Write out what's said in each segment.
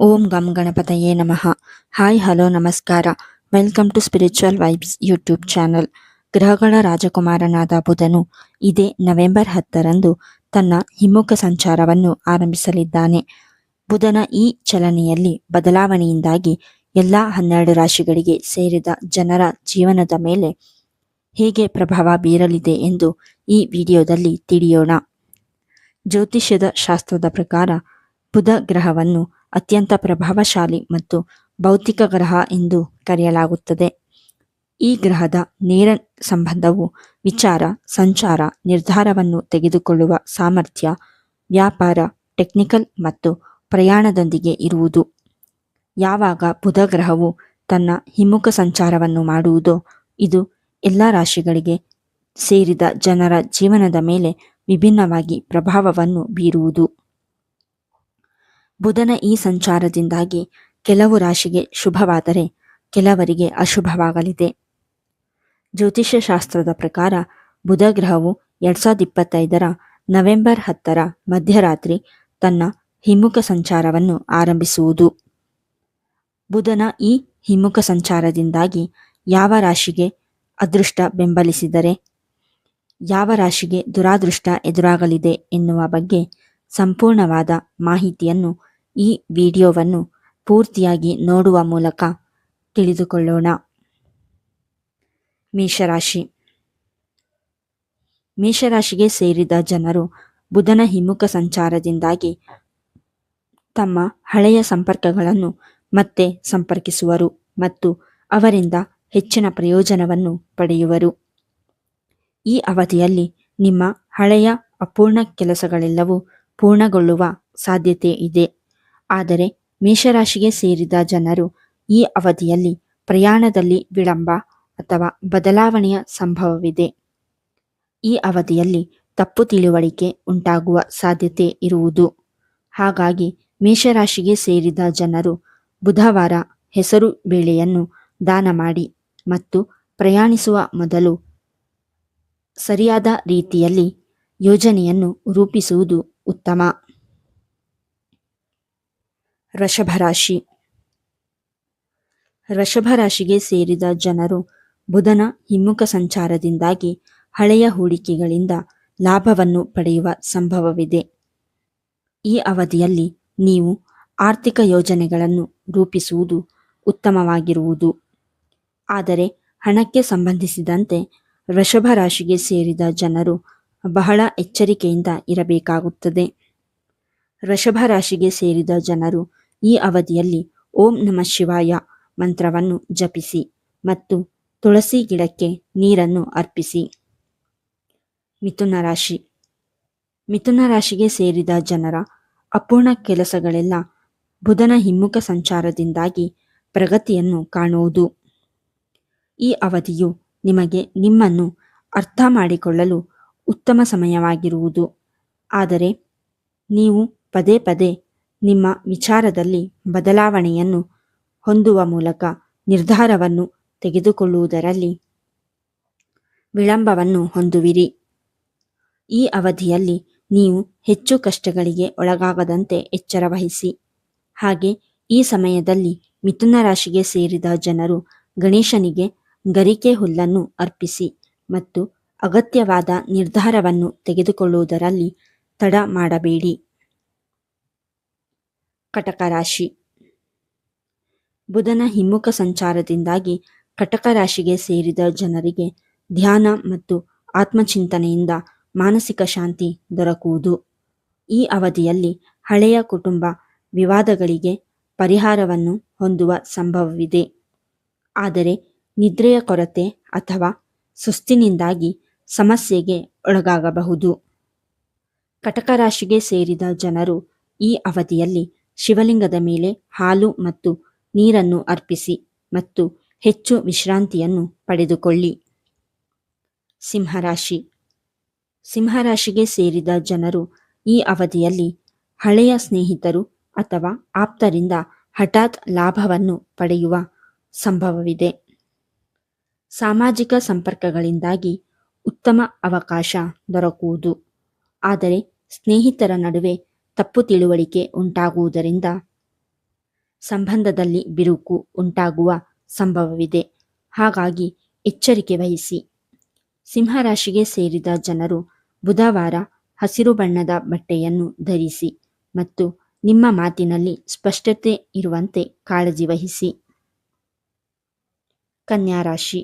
ಓಂ ಗಂ ಗಣಪತಯೇ ನಮಃ. ಹಾಯ್, ಹಲೋ, ನಮಸ್ಕಾರ. Welcome to spiritual vibes YouTube channel. ಗ್ರಹಗಳ ರಾಜಕುಮಾರನಾದ ಬುಧನು ಇದೇ ನವೆಂಬರ್ ಹತ್ತರಂದು ತನ್ನ ಹಿಮ್ಮುಖ ಸಂಚಾರವನ್ನು ಆರಂಭಿಸಲಿದ್ದಾನೆ. ಬುಧನ ಈ ಚಲನೆಯಲ್ಲಿ ಬದಲಾವಣೆಯಿಂದಾಗಿ ಎಲ್ಲ ಹನ್ನೆರಡು ರಾಶಿಗಳಿಗೆ ಸೇರಿದ ಜನರ ಜೀವನದ ಮೇಲೆ ಹೇಗೆ ಪ್ರಭಾವ ಬೀರಲಿದೆ ಎಂದು ಈ ವಿಡಿಯೋದಲ್ಲಿ ತಿಳಿಯೋಣ. ಜ್ಯೋತಿಷ್ಯದ ಶಾಸ್ತ್ರದ ಪ್ರಕಾರ ಬುಧ ಗ್ರಹವನ್ನು ಅತ್ಯಂತ ಪ್ರಭಾವಶಾಲಿ ಮತ್ತು ಭೌತಿಕ ಗ್ರಹ ಎಂದು ಕರೆಯಲಾಗುತ್ತದೆ. ಈ ಗ್ರಹದ ನೇರ ಸಂಬಂಧವು ವಿಚಾರ, ಸಂಚಾರ, ನಿರ್ಧಾರವನ್ನು ತೆಗೆದುಕೊಳ್ಳುವ ಸಾಮರ್ಥ್ಯ, ವ್ಯಾಪಾರ, ಟೆಕ್ನಿಕಲ್ ಮತ್ತು ಪ್ರಯಾಣದೊಂದಿಗೆ ಇರುವುದು. ಯಾವಾಗ ಬುಧ ಗ್ರಹವು ತನ್ನ ಹಿಮ್ಮುಖ ಸಂಚಾರವನ್ನು ಮಾಡುವುದೋ, ಇದು ಎಲ್ಲ ರಾಶಿಗಳಿಗೆ ಸೇರಿದ ಜನರ ಜೀವನದ ಮೇಲೆ ವಿಭಿನ್ನವಾಗಿ ಪ್ರಭಾವವನ್ನು ಬೀರುವುದು. ಬುಧನ ಈ ಸಂಚಾರದಿಂದಾಗಿ ಕೆಲವು ರಾಶಿಗೆ ಶುಭವಾದರೆ ಕೆಲವರಿಗೆ ಅಶುಭವಾಗಲಿದೆ. ಜ್ಯೋತಿಷ್ಯ ಶಾಸ್ತ್ರದ ಪ್ರಕಾರ ಬುಧ ಗ್ರಹವು ಎರಡ್ ಸಾವಿರದ ಇಪ್ಪತ್ತೈದರ ನವೆಂಬರ್ ಹತ್ತರ ಮಧ್ಯರಾತ್ರಿ ತನ್ನ ಹಿಮ್ಮುಖ ಸಂಚಾರವನ್ನು ಆರಂಭಿಸುವುದು. ಬುಧನ ಈ ಹಿಮ್ಮುಖ ಸಂಚಾರದಿಂದಾಗಿ ಯಾವ ರಾಶಿಗೆ ಅದೃಷ್ಟ ಬೆಂಬಲಿಸಿದರೆ, ಯಾವ ರಾಶಿಗೆ ದುರಾದೃಷ್ಟ ಎದುರಾಗಲಿದೆ ಎನ್ನುವ ಬಗ್ಗೆ ಸಂಪೂರ್ಣವಾದ ಮಾಹಿತಿಯನ್ನು ಈ ವಿಡಿಯೋವನ್ನು ಪೂರ್ತಿಯಾಗಿ ನೋಡುವ ಮೂಲಕ ತಿಳಿದುಕೊಳ್ಳೋಣ. ಮೇಷರಾಶಿ. ಮೇಷರಾಶಿಗೆ ಸೇರಿದ ಜನರು ಬುಧನ ಹಿಮ್ಮುಖ ಸಂಚಾರದಿಂದಾಗಿ ತಮ್ಮ ಹಳೆಯ ಸಂಪರ್ಕಗಳನ್ನು ಮತ್ತೆ ಸಂಪರ್ಕಿಸುವರು ಮತ್ತು ಅವರಿಂದ ಹೆಚ್ಚಿನ ಪ್ರಯೋಜನವನ್ನು ಪಡೆಯುವರು. ಈ ಅವಧಿಯಲ್ಲಿ ನಿಮ್ಮ ಹಳೆಯ ಅಪೂರ್ಣ ಕೆಲಸಗಳೆಲ್ಲವೂ ಪೂರ್ಣಗೊಳ್ಳುವ ಸಾಧ್ಯತೆ ಇದೆ. ಆದರೆ ಮೇಷರಾಶಿಗೆ ಸೇರಿದ ಜನರು ಈ ಅವಧಿಯಲ್ಲಿ ಪ್ರಯಾಣದಲ್ಲಿ ವಿಳಂಬ ಅಥವಾ ಬದಲಾವಣೆಯ ಸಂಭವವಿದೆ. ಈ ಅವಧಿಯಲ್ಲಿ ತಪ್ಪು ತಿಳುವಳಿಕೆ ಉಂಟಾಗುವ ಸಾಧ್ಯತೆ ಇರುವುದು. ಹಾಗಾಗಿ ಮೇಷರಾಶಿಗೆ ಸೇರಿದ ಜನರು ಬುಧವಾರ ಹೆಸರು ಬೇಳೆಯನ್ನು ದಾನ ಮಾಡಿ ಮತ್ತು ಪ್ರಯಾಣಿಸುವ ಮೊದಲು ಸರಿಯಾದ ರೀತಿಯಲ್ಲಿ ಯೋಜನೆಯನ್ನು ರೂಪಿಸುವುದು ಉತ್ತಮ. ವೃಷಭರಾಶಿ. ವೃಷಭರಾಶಿಗೆ ಸೇರಿದ ಜನರು ಬುಧನ ಹಿಮ್ಮುಖ ಸಂಚಾರದಿಂದಾಗಿ ಹಳೆಯ ಹೂಡಿಕೆಗಳಿಂದ ಲಾಭವನ್ನು ಪಡೆಯುವ ಸಂಭವವಿದೆ. ಈ ಅವಧಿಯಲ್ಲಿ ನೀವು ಆರ್ಥಿಕ ಯೋಜನೆಗಳನ್ನು ರೂಪಿಸುವುದು ಉತ್ತಮವಾಗಿರುವುದು. ಆದರೆ ಹಣಕ್ಕೆ ಸಂಬಂಧಿಸಿದಂತೆ ವೃಷಭ ರಾಶಿಗೆ ಸೇರಿದ ಜನರು ಬಹಳ ಎಚ್ಚರಿಕೆಯಿಂದ ಇರಬೇಕಾಗುತ್ತದೆ. ವೃಷಭ ರಾಶಿಗೆ ಸೇರಿದ ಜನರು ಈ ಅವಧಿಯಲ್ಲಿ ಓಂ ನಮ ಶಿವಾಯ ಮಂತ್ರವನ್ನು ಜಪಿಸಿ ಮತ್ತು ತುಳಸಿ ಗಿಡಕ್ಕೆ ನೀರನ್ನು ಅರ್ಪಿಸಿ. ಮಿಥುನ ರಾಶಿ. ಮಿಥುನ ರಾಶಿಗೆ ಸೇರಿದ ಜನರ ಅಪೂರ್ಣ ಕೆಲಸಗಳೆಲ್ಲ ಬುಧನ ಹಿಮ್ಮುಖ ಸಂಚಾರದಿಂದಾಗಿ ಪ್ರಗತಿಯನ್ನು ಕಾಣುವುದು. ಈ ಅವಧಿಯು ನಿಮಗೆ ನಿಮ್ಮನ್ನು ಅರ್ಥ ಮಾಡಿಕೊಳ್ಳಲು ಉತ್ತಮ ಸಮಯವಾಗಿರುವುದು. ಆದರೆ ನೀವು ಪದೇ ಪದೇ ನಿಮ್ಮ ವಿಚಾರದಲ್ಲಿ ಬದಲಾವಣೆಯನ್ನು ಹೊಂದುವ ಮೂಲಕ ನಿರ್ಧಾರವನ್ನು ತೆಗೆದುಕೊಳ್ಳುವುದರಲ್ಲಿ ವಿಳಂಬವನ್ನು ಹೊಂದುವಿರಿ. ಈ ಅವಧಿಯಲ್ಲಿ ನೀವು ಹೆಚ್ಚು ಕಷ್ಟಗಳಿಗೆ ಒಳಗಾಗದಂತೆ ಎಚ್ಚರವಹಿಸಿ ಹಾಗೆ ಈ ಸಮಯದಲ್ಲಿ ಮಿಥುನ ರಾಶಿಗೆ ಸೇರಿದ ಜನರು ಗಣೇಶನಿಗೆ ಗರಿಕೆ ಹುಲ್ಲನ್ನು ಅರ್ಪಿಸಿ ಮತ್ತು ಅಗತ್ಯವಾದ ನಿರ್ಧಾರವನ್ನು ತೆಗೆದುಕೊಳ್ಳುವುದರಲ್ಲಿ ತಡ ಮಾಡಬೇಡಿ. ಕಟಕ ರಾಶಿ ಬುಧನ ಹಿಮ್ಮುಖ ಸಂಚಾರದಿಂದಾಗಿ ಕಟಕ ರಾಶಿಗೆ ಸೇರಿದ ಜನರಿಗೆ ಧ್ಯಾನ ಮತ್ತು ಆತ್ಮಚಿಂತನೆಯಿಂದ ಮಾನಸಿಕ ಶಾಂತಿ ದೊರಕುವುದು. ಈ ಅವಧಿಯಲ್ಲಿ ಹಳೆಯ ಕುಟುಂಬ ವಿವಾದಗಳಿಗೆ ಪರಿಹಾರವನ್ನು ಹೊಂದುವ ಸಂಭವವಿದೆ. ಆದರೆ ನಿದ್ರೆಯ ಕೊರತೆ ಅಥವಾ ಸುಸ್ತಿನಿಂದಾಗಿ ಸಮಸ್ಯೆಗೆ ಒಳಗಾಗಬಹುದು. ಕಟಕ ರಾಶಿಗೆ ಸೇರಿದ ಜನರು ಈ ಅವಧಿಯಲ್ಲಿ ಶಿವಲಿಂಗದ ಮೇಲೆ ಹಾಲು ಮತ್ತು ನೀರನ್ನು ಅರ್ಪಿಸಿ ಮತ್ತು ಹೆಚ್ಚು ವಿಶ್ರಾಂತಿಯನ್ನು ಪಡೆದುಕೊಳ್ಳಿ. ಸಿಂಹರಾಶಿ. ಸಿಂಹರಾಶಿಗೆ ಸೇರಿದ ಜನರು ಈ ಅವಧಿಯಲ್ಲಿ ಹಳೆಯ ಸ್ನೇಹಿತರು ಅಥವಾ ಆಪ್ತರಿಂದ ಹಠಾತ್ ಲಾಭವನ್ನು ಪಡೆಯುವ ಸಂಭವವಿದೆ. ಸಾಮಾಜಿಕ ಸಂಪರ್ಕಗಳಿಂದಾಗಿ ಉತ್ತಮ ಅವಕಾಶ ದೊರಕುವುದು. ಆದರೆ ಸ್ನೇಹಿತರ ನಡುವೆ ತಪ್ಪು ತಿಳುವಳಿಕೆ ಉಂಟಾಗುವುದರಿಂದ ಸಂಬಂಧದಲ್ಲಿ ಬಿರುಕು ಉಂಟಾಗುವ ಸಂಭವವಿದೆ. ಹಾಗಾಗಿ ಎಚ್ಚರಿಕೆ ವಹಿಸಿ. ಸಿಂಹರಾಶಿಗೆ ಸೇರಿದ ಜನರು ಬುಧವಾರ ಹಸಿರು ಬಣ್ಣದ ಬಟ್ಟೆಯನ್ನು ಧರಿಸಿ ಮತ್ತು ನಿಮ್ಮ ಮಾತಿನಲ್ಲಿ ಸ್ಪಷ್ಟತೆ ಇರುವಂತೆ ಕಾಳಜಿ ವಹಿಸಿ. ಕನ್ಯಾ ರಾಶಿ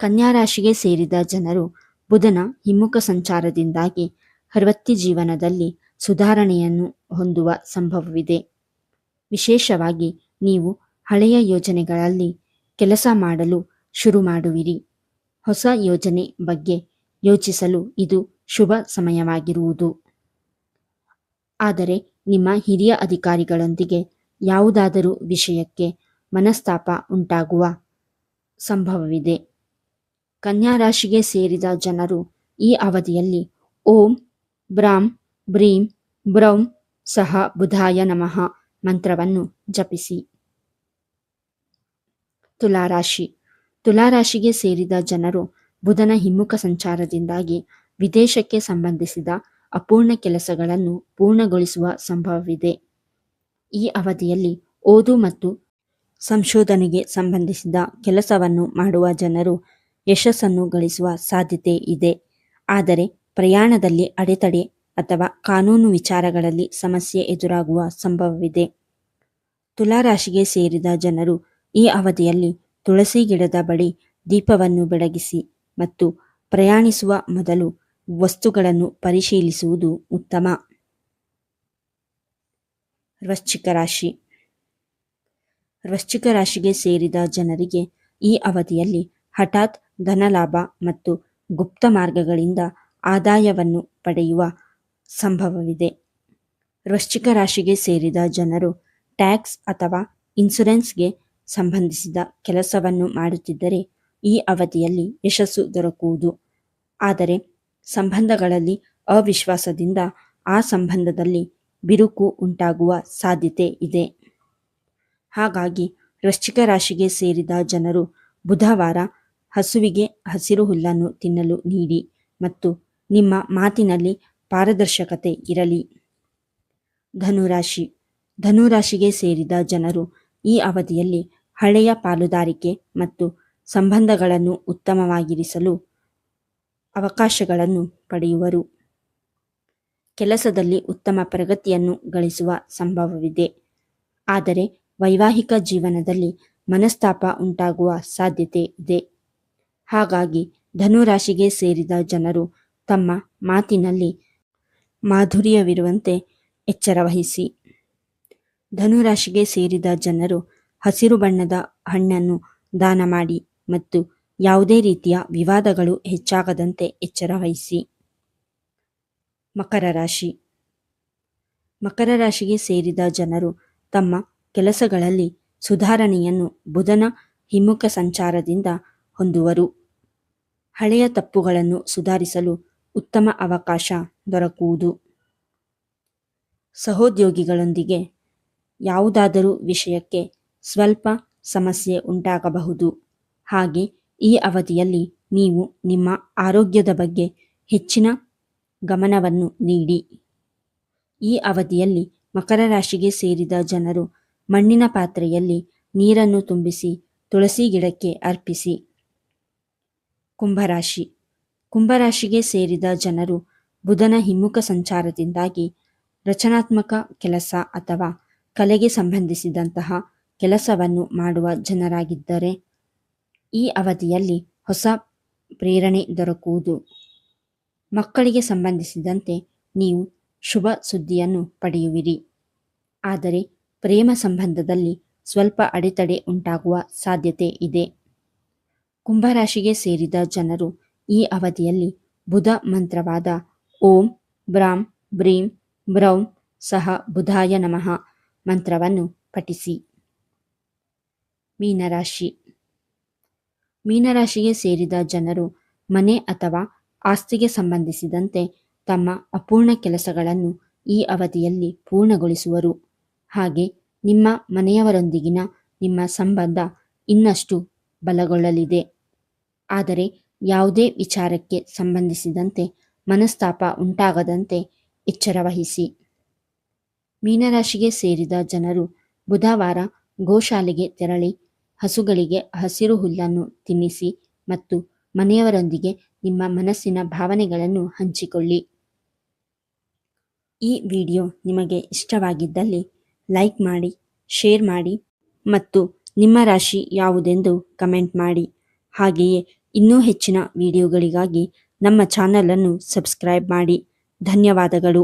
ಕನ್ಯಾ ರಾಶಿಗೆ ಸೇರಿದ ಜನರು ಬುಧನ ಹಿಮ್ಮುಖ ಸಂಚಾರದಿಂದಾಗಿ ಹರ್ವತ್ತಿ ಜೀವನದಲ್ಲಿ ಸುಧಾರಣೆಯನ್ನು ಹೊಂದುವ ಸಂಭವವಿದೆ. ವಿಶೇಷವಾಗಿ ನೀವು ಹಳೆಯ ಯೋಜನೆಗಳಲ್ಲಿ ಕೆಲಸ ಮಾಡಲು ಶುರು ಮಾಡುವಿರಿ. ಹೊಸ ಯೋಜನೆ ಬಗ್ಗೆ ಯೋಚಿಸಲು ಇದು ಶುಭ ಸಮಯವಾಗಿರುವುದು. ಆದರೆ ನಿಮ್ಮ ಹಿರಿಯ ಅಧಿಕಾರಿಗಳೊಂದಿಗೆ ಯಾವುದಾದರೂ ವಿಷಯಕ್ಕೆ ಮನಸ್ತಾಪ ಉಂಟಾಗುವ ಸಂಭವವಿದೆ. ಕನ್ಯಾ ರಾಶಿಗೆ ಸೇರಿದ ಜನರು ಈ ಅವಧಿಯಲ್ಲಿ ಓಂ ಬ್ರಾಂ ಬ್ರೀಂ ಬ್ರೌಂ ಸಹ ಬುಧಾಯ ನಮಃ ಮಂತ್ರವನ್ನು ಜಪಿಸಿ. ತುಲಾರಾಶಿ. ತುಲಾರಾಶಿಗೆ ಸೇರಿದ ಜನರು ಬುಧನ ಹಿಮ್ಮುಖ ಸಂಚಾರದಿಂದಾಗಿ ವಿದೇಶಕ್ಕೆ ಸಂಬಂಧಿಸಿದ ಅಪೂರ್ಣ ಕೆಲಸಗಳನ್ನು ಪೂರ್ಣಗೊಳಿಸುವ ಸಂಭವವಿದೆ. ಈ ಅವಧಿಯಲ್ಲಿ ಓದು ಮತ್ತು ಸಂಶೋಧನೆಗೆ ಸಂಬಂಧಿಸಿದ ಕೆಲಸವನ್ನು ಮಾಡುವ ಜನರು ಯಶಸ್ಸನ್ನು ಗಳಿಸುವ ಸಾಧ್ಯತೆ ಇದೆ. ಆದರೆ ಪ್ರಯಾಣದಲ್ಲಿ ಅಡೆತಡೆ ಅಥವಾ ಕಾನೂನು ವಿಚಾರಗಳಲ್ಲಿ ಸಮಸ್ಯೆ ಎದುರಾಗುವ ಸಂಭವವಿದೆ. ತುಲಾರಾಶಿಗೆ ಸೇರಿದ ಜನರು ಈ ಅವಧಿಯಲ್ಲಿ ತುಳಸಿ ಗಿಡದ ಬಳಿ ದೀಪವನ್ನು ಬೆಳಗಿಸಿ ಮತ್ತು ಪ್ರಯಾಣಿಸುವ ಮೊದಲು ವಸ್ತುಗಳನ್ನು ಪರಿಶೀಲಿಸುವುದು ಉತ್ತಮ. ವೃಶ್ಚಿಕ ರಾಶಿ. ವೃಶ್ಚಿಕ ರಾಶಿಗೆ ಸೇರಿದ ಜನರಿಗೆ ಈ ಅವಧಿಯಲ್ಲಿ ಹಠಾತ್ ಧನಲಾಭ ಮತ್ತು ಗುಪ್ತ ಮಾರ್ಗಗಳಿಂದ ಆದಾಯವನ್ನು ಪಡೆಯುವ ಸಂಭವವಿದೆ. ವೃಶ್ಚಿಕ ರಾಶಿಗೆ ಸೇರಿದ ಜನರು ಟ್ಯಾಕ್ಸ್ ಅಥವಾ ಇನ್ಸುರೆನ್ಸ್ಗೆ ಸಂಬಂಧಿಸಿದ ಕೆಲಸವನ್ನು ಮಾಡುತ್ತಿದ್ದರೆ ಈ ಅವಧಿಯಲ್ಲಿ ಯಶಸ್ಸು ದೊರಕುವುದು. ಆದರೆ ಸಂಬಂಧಗಳಲ್ಲಿ ಅವಿಶ್ವಾಸದಿಂದ ಆ ಸಂಬಂಧದಲ್ಲಿ ಬಿರುಕು ಉಂಟಾಗುವ ಸಾಧ್ಯತೆ ಇದೆ. ಹಾಗಾಗಿ ವೃಶ್ಚಿಕ ರಾಶಿಗೆ ಸೇರಿದ ಜನರು ಬುಧವಾರ ಹಸುವಿಗೆ ಹಸಿರು ಹುಲ್ಲನ್ನು ತಿನ್ನಲು ನೀಡಿ ಮತ್ತು ನಿಮ್ಮ ಮಾತಿನಲ್ಲಿ ಪಾರದರ್ಶಕತೆ ಇರಲಿ. ಧನುರಾಶಿ. ಧನುರಾಶಿಗೆ ಸೇರಿದ ಜನರು ಈ ಅವಧಿಯಲ್ಲಿ ಹಳೆಯ ಪಾಲುದಾರಿಕೆ ಮತ್ತು ಸಂಬಂಧಗಳನ್ನು ಉತ್ತಮವಾಗಿರಿಸಲು ಅವಕಾಶಗಳನ್ನು ಪಡೆಯುವರು. ಕೆಲಸದಲ್ಲಿ ಉತ್ತಮ ಪ್ರಗತಿಯನ್ನು ಗಳಿಸುವ ಸಂಭವವಿದೆ. ಆದರೆ ವೈವಾಹಿಕ ಜೀವನದಲ್ಲಿ ಮನಸ್ತಾಪ ಉಂಟಾಗುವ ಸಾಧ್ಯತೆ ಇದೆ. ಹಾಗಾಗಿ ಧನುರಾಶಿಗೆ ಸೇರಿದ ಜನರು ತಮ್ಮ ಮಾತಿನಲ್ಲಿ ಮಾಧುರ್ಯವಿರುವಂತೆ ಎಚ್ಚರವಹಿಸಿ ಧನುರಾಶಿಗೆ ಸೇರಿದ ಜನರು ಹಸಿರು ಬಣ್ಣದ ಹಣ್ಣನ್ನು ದಾನ ಮಾಡಿ ಮತ್ತು ಯಾವುದೇ ರೀತಿಯ ವಿವಾದಗಳು ಹೆಚ್ಚಾಗದಂತೆ ಎಚ್ಚರ ವಹಿಸಿ. ಮಕರ ರಾಶಿ. ಮಕರ ರಾಶಿಗೆ ಸೇರಿದ ಜನರು ತಮ್ಮ ಕೆಲಸಗಳಲ್ಲಿ ಸುಧಾರಣೆಯನ್ನು ಬುಧನ ಹಿಮ್ಮುಖ ಸಂಚಾರದಿಂದ ಹೊಂದುವರು. ಹಳೆಯ ತಪ್ಪುಗಳನ್ನು ಸುಧಾರಿಸಲು ಉತ್ತಮ ಅವಕಾಶ ದೊರಕುವುದು. ಸಹೋದ್ಯೋಗಿಗಳೊಂದಿಗೆ ಯಾವುದಾದರೂ ವಿಷಯಕ್ಕೆ ಸ್ವಲ್ಪ ಸಮಸ್ಯೆ ಉಂಟಾಗಬಹುದು. ಹಾಗೆ ಈ ಅವಧಿಯಲ್ಲಿ ನೀವು ನಿಮ್ಮ ಆರೋಗ್ಯದ ಬಗ್ಗೆ ಹೆಚ್ಚಿನ ಗಮನವನ್ನು ನೀಡಿ. ಈ ಅವಧಿಯಲ್ಲಿ ಮಕರ ರಾಶಿಗೆ ಸೇರಿದ ಜನರು ಮಣ್ಣಿನ ಪಾತ್ರೆಯಲ್ಲಿ ನೀರನ್ನು ತುಂಬಿಸಿ ತುಳಸಿ ಗಿಡಕ್ಕೆ ಅರ್ಪಿಸಿ. ಕುಂಭರಾಶಿ ಕುಂಭರಾಶಿಗೆ ಸೇರಿದ ಜನರು ಬುಧನ ಹಿಮ್ಮುಖ ಸಂಚಾರದಿಂದಾಗಿ ರಚನಾತ್ಮಕ ಕೆಲಸ ಅಥವಾ ಕಲೆಗೆ ಸಂಬಂಧಿಸಿದಂತಹ ಕೆಲಸವನ್ನು ಮಾಡುವ ಜನರಾಗಿದ್ದರೆ ಈ ಅವಧಿಯಲ್ಲಿ ಹೊಸ ಪ್ರೇರಣೆ ದೊರಕುವುದು. ಮಕ್ಕಳಿಗೆ ಸಂಬಂಧಿಸಿದಂತೆ ನೀವು ಶುಭ ಸುದ್ದಿಯನ್ನು ಪಡೆಯುವಿರಿ. ಆದರೆ ಪ್ರೇಮ ಸಂಬಂಧದಲ್ಲಿ ಸ್ವಲ್ಪ ಅಡೆತಡೆ ಉಂಟಾಗುವ ಸಾಧ್ಯತೆ ಇದೆ. ಕುಂಭರಾಶಿಗೆ ಸೇರಿದ ಜನರು ಈ ಅವಧಿಯಲ್ಲಿ ಬುಧ ಮಂತ್ರವಾದ ಓಂ ಬ್ರಾಂ ಬ್ರೀಂ, ಬ್ರೌಂ ಸಹ ಬುಧಾಯ ನಮಃ ಮಂತ್ರವನ್ನು ಪಠಿಸಿ. ಮೀನರಾಶಿ. ಮೀನರಾಶಿಗೆ ಸೇರಿದ ಜನರು ಮನೆ ಅಥವಾ ಆಸ್ತಿಗೆ ಸಂಬಂಧಿಸಿದಂತೆ ತಮ್ಮ ಅಪೂರ್ಣ ಕೆಲಸಗಳನ್ನು ಈ ಅವಧಿಯಲ್ಲಿ ಪೂರ್ಣಗೊಳಿಸುವರು. ಹಾಗೆ ನಿಮ್ಮ ಮನೆಯವರೊಂದಿಗಿನ ನಿಮ್ಮ ಸಂಬಂಧ ಇನ್ನಷ್ಟು ಬಲಗೊಳ್ಳಲಿದೆ. ಆದರೆ ಯಾವುದೇ ವಿಚಾರಕ್ಕೆ ಸಂಬಂಧಿಸಿದಂತೆ ಮನಸ್ತಾಪ ಉಂಟಾಗದಂತೆ ಎಚ್ಚರವಹಿಸಿ. ಮೀನರಾಶಿಗೆ ಸೇರಿದ ಜನರು ಬುಧವಾರ ಗೋಶಾಲೆಗೆ ತೆರಳಿ ಹಸುಗಳಿಗೆ ಹಸಿರು ಹುಲ್ಲನ್ನು ತಿನ್ನಿಸಿ ಮತ್ತು ಮನೆಯವರೊಂದಿಗೆ ನಿಮ್ಮ ಮನಸ್ಸಿನ ಭಾವನೆಗಳನ್ನು ಹಂಚಿಕೊಳ್ಳಿ. ಈ ವಿಡಿಯೋ ನಿಮಗೆ ಇಷ್ಟವಾಗಿದ್ದಲ್ಲಿ ಲೈಕ್ ಮಾಡಿ, ಶೇರ್ ಮಾಡಿ ಮತ್ತು ನಿಮ್ಮ ರಾಶಿ ಯಾವುದೆಂದು ಕಮೆಂಟ್ ಮಾಡಿ. ಹಾಗೆಯೇ ಇನ್ನೂ ಹೆಚ್ಚಿನ ವಿಡಿಯೋಗಳಿಗಾಗಿ ನಮ್ಮ ಚಾನಲನ್ನು ಸಬ್ಸ್ಕ್ರೈಬ್ ಮಾಡಿ. ಧನ್ಯವಾದಗಳು.